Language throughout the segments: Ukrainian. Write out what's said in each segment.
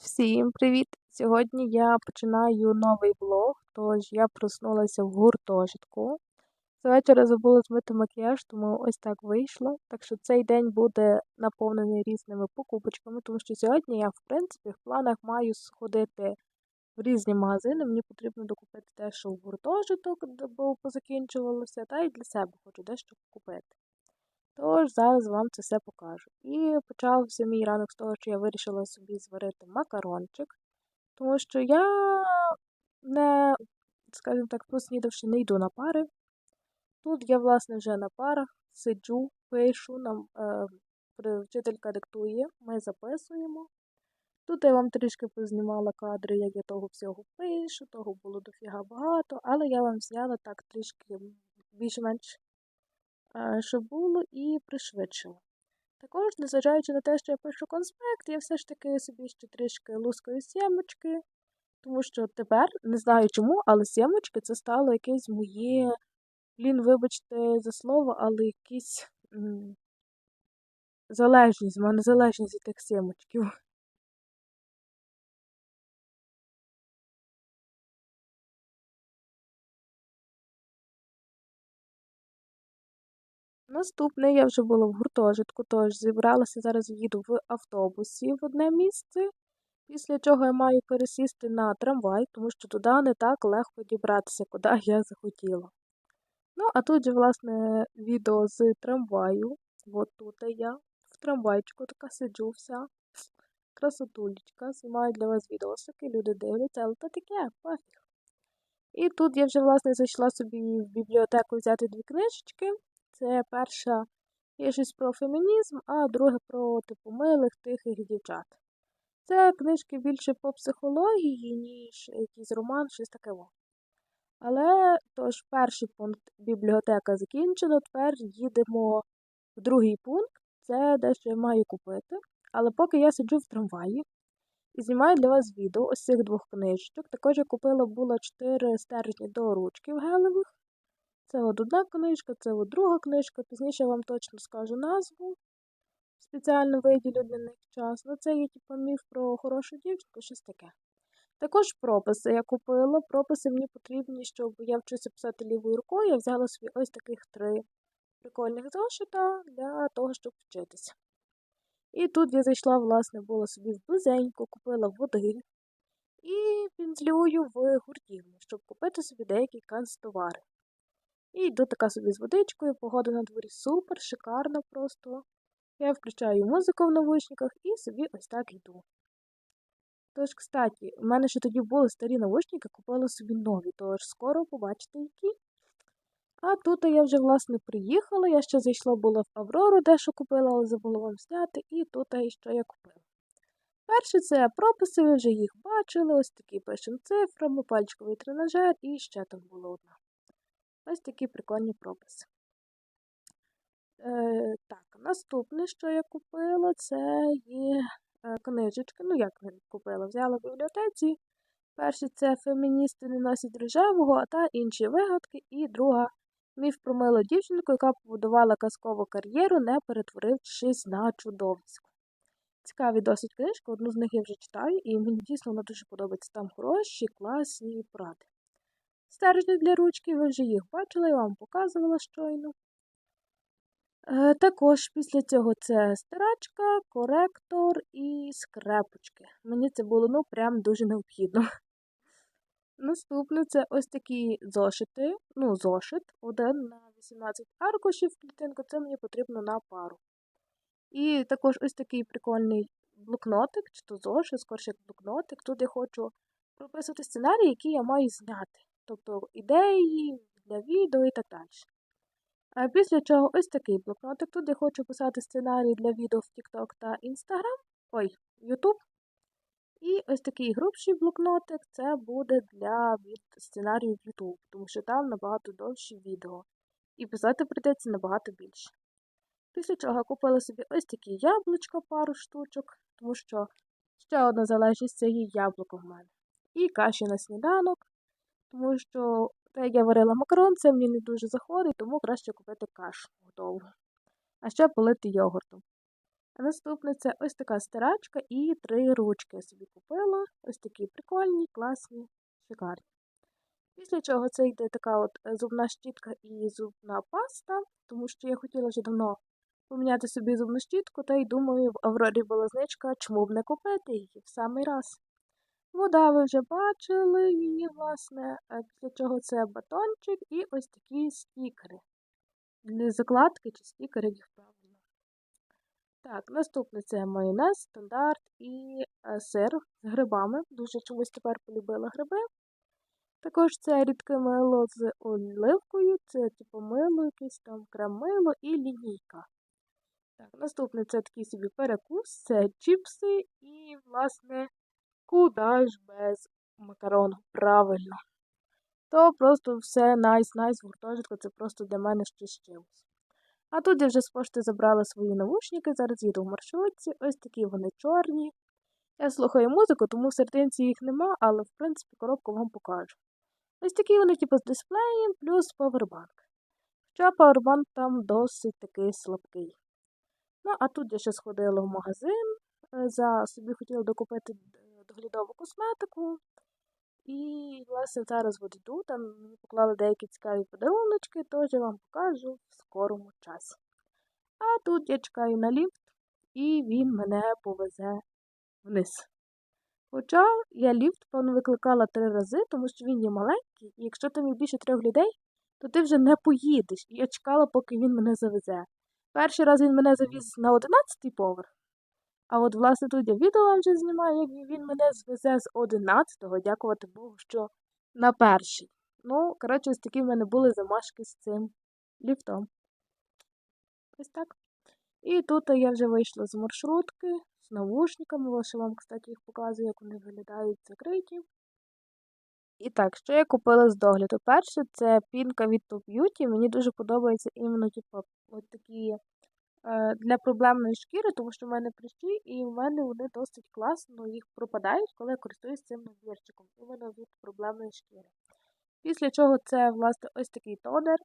Всім привіт! Сьогодні я починаю новий влог, тож я проснулася в гуртожитку. З вечора забула змити макіяж, тому ось так вийшло. Так що цей день буде наповнений різними покупочками, тому що сьогодні я, в принципі, в планах маю сходити в різні магазини. Мені потрібно докупити те, що в гуртожиток, бо позакінчувалося, та й для себе хочу дещо купити. Тож зараз вам це все покажу. І почався мій ранок з того, що я вирішила собі зварити макарончик, тому що я не, скажімо так, поснідавши, не йду на пари. Тут я, власне, вже на парах сиджу, пишу, нам е, вчителька диктує, ми записуємо. Тут я вам трішки познімала кадри, як я того всього пишу, того було дофіга багато, але я вам зняла так трішки більш-менш що було, і пришвидшила. Також, незважаючи на те, що я пишу конспект, я все ж таки собі ще трішки лускаю сімочки, тому що тепер не знаю чому, але сімочки це стало якесь моє, блін, вибачте за слово, але якісь м залежність, в мене залежність від тих сімочків. Наступне я вже була в гуртожитку, тож зібралася зараз їду в автобусі в одне місце, після чого я маю пересісти на трамвай, тому що туди не так легко дібратися, куди я захотіла. Ну, а тут же, власне, відео з трамваю. От тут я в трамвайчику така сиджу вся. Красотулечка, знімаю для вас відосики, люди дивляться, але то таке, пофіг. І тут я вже, власне, зайшла собі в бібліотеку взяти дві книжечки. Це перша є щось про фемінізм, а друге про типу милих, тихих дівчат. Це книжки більше по психології, ніж якийсь роман, щось таке. Але тож перший пункт бібліотека закінчена, тепер їдемо в другий пункт. Це дещо я маю купити. Але поки я сиджу в трамваї і знімаю для вас відео ось цих двох книжечок. Також я купила було чотири стержні до ручків гелевих. Це от одна книжка, це от друга книжка. Пізніше я вам точно скажу назву. Спеціально виділю для них час. Ну, це є типу, міф про хорошу дівчинку, щось таке. Також прописи я купила. Прописи мені потрібні, щоб я вчуся писати лівою рукою. Я взяла собі ось таких три прикольних зошита для того, щоб вчитися. І тут я зайшла, власне, була собі в близеньку, купила води і пінзлюю в гуртівню, щоб купити собі деякі канцтовари. І йду така собі з водичкою, погода на дворі супер, шикарна просто. Я включаю музику в навушниках і собі ось так йду. Тож, кстати, у мене ще тоді були старі навушники, купила собі нові, тож скоро побачите які. А тут я вже, власне, приїхала. Я ще зайшла була в Аврору, дещо купила, але забула вам зняти, і тут що я купила. Перше це прописи, ви вже їх бачили, ось такі пишемо цифрами, пальчиковий тренажер і ще там була одна. Ось такі прикольні прописи. Е, Так, наступне, що я купила, це є е, книжечка. Ну, як не купила, взяла в бібліотеці. Перше це феміністи не носять рожевого, та інші вигадки. І друга міф про милу дівчинку, яка побудувала казкову кар'єру, не перетворившись на чудовисько. Цікаві досить книжки, одну з них я вже читаю, і мені дійсно вона дуже подобається. Там хороші, класні поради. Стержні для ручки, ви вже їх бачили, я вам показувала щойно. Е, також після цього це стирачка, коректор і скрепочки. Мені це було ну, прям дуже необхідно. Наступне це ось такі зошити, ну, зошит, один на 18 аркушів клітинку, це мені потрібно на пару. І також ось такий прикольний блокнотик, чи то зошит, скорше як блокнотик. Тут я хочу прописати сценарій, який я маю зняти тобто ідеї для відео і так далі. А після чого ось такий блокнотик. Тут я хочу писати сценарій для відео в TikTok та Instagram, ой, YouTube. І ось такий грубший блокнотик це буде для від в YouTube, тому що там набагато довші відео. І писати прийдеться набагато більше. Після чого купила собі ось такі яблучка, пару штучок, тому що ще одна залежність це є яблуко в мене. І каші на сніданок. Тому що, те, як я варила макарон, це мені не дуже заходить, тому краще купити кашу готову. А ще полити йогуртом. А наступне це ось така стирачка і три ручки я собі купила. Ось такі прикольні, класні, шикарні. Після чого це йде така от зубна щітка і зубна паста, тому що я хотіла вже давно поміняти собі зубну щітку, та й думаю, в Аврорі була знижка, чому б не купити її в самий раз. Вода ви вже бачили її, власне, після чого це батончик і ось такі стікери. Для закладки чи стікери їх правильно. Так, наступне це майонез, стандарт і е, сир з грибами. Дуже чомусь тепер полюбила гриби. Також це рідке мило з оливкою, це типу мило, якесь там крем-мило і лінійка. Так, наступне це такий собі перекус, це чіпси і, власне, куди ж без макарону. Правильно. То просто все найс-найс гуртожитку, це просто для мене щось чимось. А тут я вже з пошти забрала свої навушники, зараз їду в маршрутці, ось такі вони чорні. Я слухаю музику, тому в серединці їх нема, але в принципі коробку вам покажу. Ось такі вони, типу, з дисплеєм плюс павербанк. Хоча павербанк там досить такий слабкий. Ну, а тут я ще сходила в магазин, е, за собі хотіла докупити доглядову косметику. І, власне, зараз от йду, там мені поклали деякі цікаві подаруночки, тож я вам покажу в скорому часі. А тут я чекаю на ліфт, і він мене повезе вниз. Хоча я ліфт, певно, викликала три рази, тому що він є маленький, і якщо там є більше трьох людей, то ти вже не поїдеш. І я чекала, поки він мене завезе. Перший раз він мене завіз на одинадцятий поверх. А от, власне, тут я відео вже знімаю, як він мене звезе з 11-го, дякувати Богу, що на перший. Ну, коротше, ось такі в мене були замашки з цим ліфтом. Ось так. І тут я вже вийшла з маршрутки, з навушниками. Ось вам, кстати, їх показую, як вони виглядають закриті. І так, що я купила з догляду? Перше, це пінка від Top Beauty. Мені дуже подобається іменно, типу, от такі для проблемної шкіри, тому що в мене прищі, і в мене вони досить класно їх пропадають, коли я користуюсь цим набірчиком, іменно від проблемної шкіри. Після чого це, власне, ось такий тонер,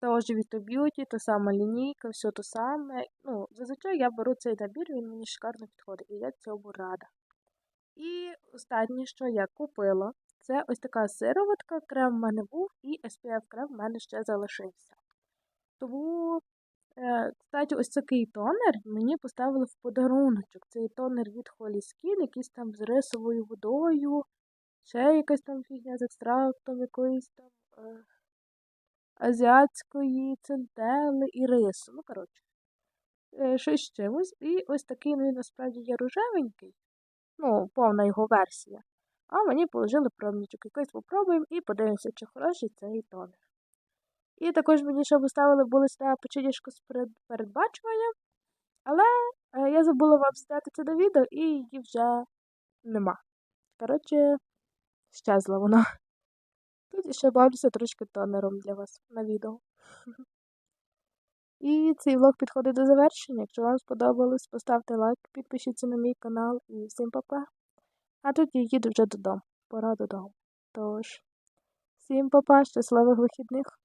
теж від Beauty, та сама лінійка, все те саме. Ну, Зазвичай я беру цей набір, він мені шикарно підходить, і я цьому рада. І останнє, що я купила, це ось така сироватка, крем в мене був, і SPF крем в мене ще залишився. Тому Е, кстати, ось такий тонер мені поставили в подаруночок. Цей тонер від Holy Skin, якийсь там з рисовою водою, ще якась там фігня з екстрактом якоїсь там е, азіатської центели і рису. Ну, коротше, е, щось з чимось. І ось такий ну, насправді є рожевенький. Ну, повна його версія. А мені положили пробничок. Якось попробуємо і подивимося, чи хороший цей тонер. І також мені ще поставили були сюди печенюшку з передбачування. Але е, я забула вам зняти це до відео і її вже нема. Коротше, щезла вона. Тут ще бавлюся трошки тонером для вас на відео. І цей влог підходить до завершення. Якщо вам сподобалось, поставте лайк, підпишіться на мій канал і всім па-па. А тут я їду вже додому. Пора додому. Тож, всім па-па, щасливих вихідних!